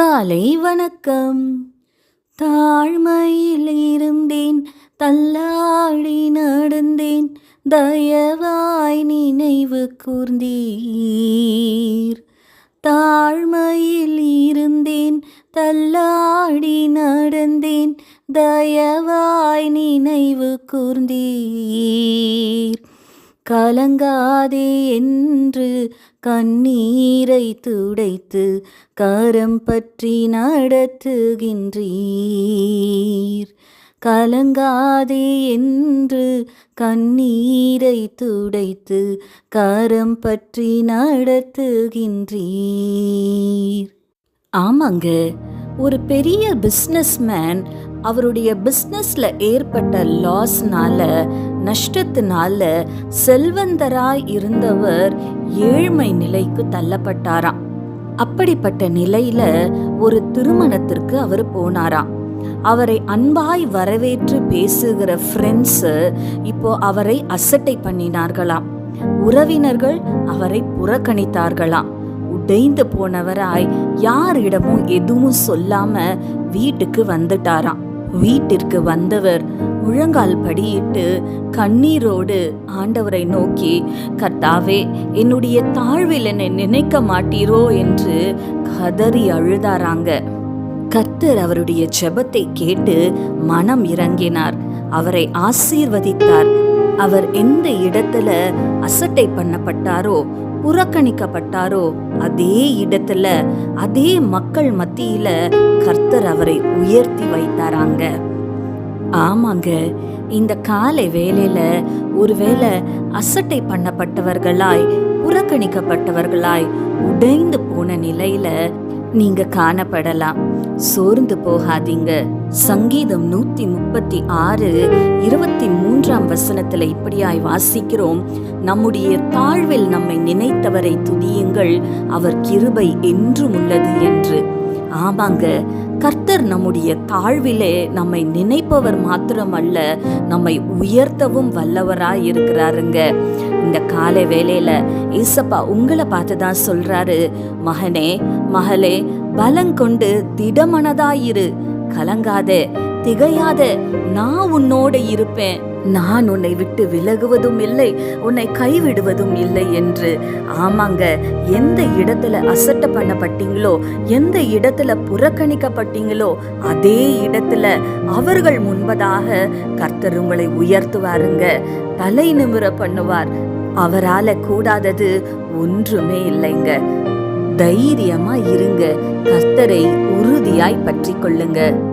காலை வணக்கம். தாழ்மையில் இருந்தேன் தள்ளாடி நடந்தேன் தயவாய் நினைவு கூர்ந்தீர். தாழ்மையில் இருந்தேன் தள்ளாடி நடந்தேன் தயவாய் நினைவு கூர்ந்தீர். கலங்காதே என்று கண்ணீரை துடைத்து கரம் பற்றி நடத்துகின்றீர். கலங்காதே என்று கண்ணீரை துடைத்து கரம் பற்றி நடத்துகின்றீர். ஆமாங்க ஒரு பெரிய பிஸ்னஸ்மேன் அவருடைய பிஸ்னஸில் ஏற்பட்ட லாஸ்னால நஷ்டத்தினால செல்வந்தராய் இருந்தவர் ஏழ்மை நிலைக்கு தள்ளப்பட்டாராம். அப்படிப்பட்ட நிலையில ஒரு திருமணத்திற்கு அவர் போனாராம். அவரை அன்பாய் வரவேற்று பேசுகிற ஃப்ரெண்ட்ஸ் இப்போ அவரை அசட்டை பண்ணினார்களாம். உறவினர்கள் அவரை புறக்கணித்தார்களாம். உடைந்து போனவராய் யாரிடமும் எதுவும் சொல்லாம வீட்டுக்கு வந்துட்டாராம். வீட்டிற்கு வந்தவர் முழங்கால் படியிட்டு கண்ணீரோடு ஆண்டவரை நோக்கி கர்த்தாவே என்னுடைய தாழ்வில் என்னை நினைக்க மாட்டீரோ? என்று கதறி அழுதாராங்க. கர்த்தர் அவருடைய ஜெபத்தை கேட்டு மனம் இறங்கினார். அவரை ஆசீர்வதித்தார். அவர் எந்த இடத்துல அசட்டை பண்ணப்பட்டாரோ புறக்கணிக்கப்பட்டாரோ அதே இடத்துல அதே மக்கள் மத்தியில கர்த்தர் அவரை உயர்த்தி வைத்தாராங்க. ஆமாங்க. இந்த காலை வேலையில ஒருவேளை அசட்டை பண்ணப்பட்டவர்களாய் புறக்கணிக்கப்பட்டவர்களாய் உடைந்து போன நிலையில நீங்க காணப்படலாம். சோர்ந்து போகாதீங்க. சங்கீதம் நூத்தி முப்பத்தி ஆறு இருபத்தி மூன்றாம் வசனத்துல இப்படியாய் வாசிக்கிறோம். நம்முடைய தாழ்வில் நம்மை நினைத்தவரை துதியுங்கள். அவர் கிருபை என்றும் உள்ளது என்று. ஆமாங்க. கர்த்தர் நம்முடைய தாழ்விலே நம்மை நினைப்பவர் மாத்திரமல்ல நம்மை உயர்த்தவும் வல்லவராய் இருக்கிறாருங்க. இந்த காலை வேலையில ஏசப்பா உங்களை பார்த்து தான் சொல்றாரு. மகனே மகளே பலங்கொண்டு திடமனதாயிரு. கலங்காத திகையாத நான் உன்னோட இருப்பேன். நான் உன்னை விட்டு விலகுவதும் இல்லை உன்னை கைவிடுவதும் இல்லை என்று. ஆமாங்க எந்த இடத்துல அசட்ட பண்ணப்பட்டீங்களோ எந்த இடத்துல புறக்கணிக்கப்பட்டீங்களோ அதே இடத்துல அவர்கள் முன்பதாக கர்த்தர் உங்களை உயர்த்துவாருங்க. தலை நிமிர பண்ணுவார். அவரால கூடாதது ஒன்றுமே இல்லைங்க. தைரியமா இருங்க. கர்த்தரை உறுதியாய் பற்றி கொள்ளுங்க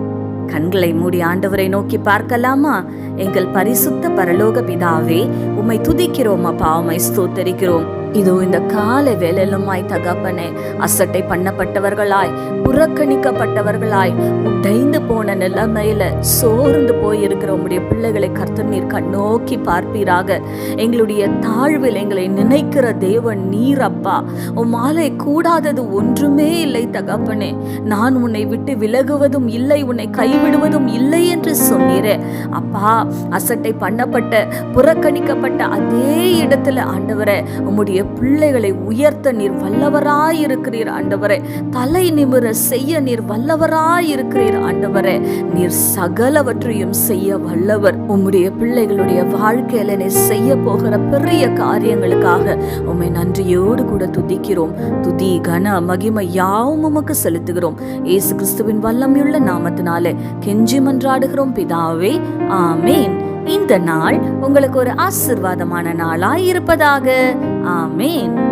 கண்களை மூடி ஆண்டவரை நோக்கி பார்க்கலாமா? எங்கள் பரிசுத்த பரலோக பிதாவே உம்மை துதிக்கிறோம் அப்பா உம்மை ஸ்தோத்தரிக்கிறோம். இதோ இந்த கால வேலையிலுமாய் தகப்பனே அசட்டை பண்ணப்பட்டவர்களாய் புறக்கணிக்கப்பட்டவர்களாய் உடைந்து போ நிலைமையில சோர்ந்து போயிருக்கிற உங்களுடைய பிள்ளைகளை கர்த்தர் நீர் கண்ணோக்கி பார்ப்பீராக. எங்களுடைய தாழ்வில் எங்களை நினைக்கிற தேவன் நீர் அப்பா. உம்மாலே கூடாதது ஒன்றுமே இல்லை தகப்பனே. நான் உன்னை விட்டு விலகுவதும் இல்லை உன்னை கைவிடுவதும் இல்லை என்று சொன்னீரே. அப்பா அசட்டை பண்ணப்பட்ட புறக்கணிக்கப்பட்ட அதே இடத்துல ஆண்டவரே உம்முடைய பிள்ளைகளை உயர்த்த நீர் வல்லவராயிருக்கிறீர் ஆண்டவரே. தலை நிமிர செய்ய நீர் வல்லவராயிருக்கிறீர் ஆண்டவரே. நீர் சகலவற்றையும் செய்ய வல்லவர். உம்முடைய பிள்ளைகளுடைய வாழ்க்கையில நீர் செய்ய போகிற பெரிய காரியங்களுக்காக உம்மை நன்றியோடு கூட துதிக்கிறோம். துதி கன மகிமை யாவும் உமக்கு செலுத்துகிறோம். ஏசு கிறிஸ்துவின் வல்லமையுள்ள நாமத்தினாலே கெஞ்சி மன்றாடுகிறோம் பிதாவே ஆமேன். இந்த நாள் உங்களுக்கு ஒரு ஆசிர்வாதமான நாளாய் இருப்பதாக. ஆமேன்.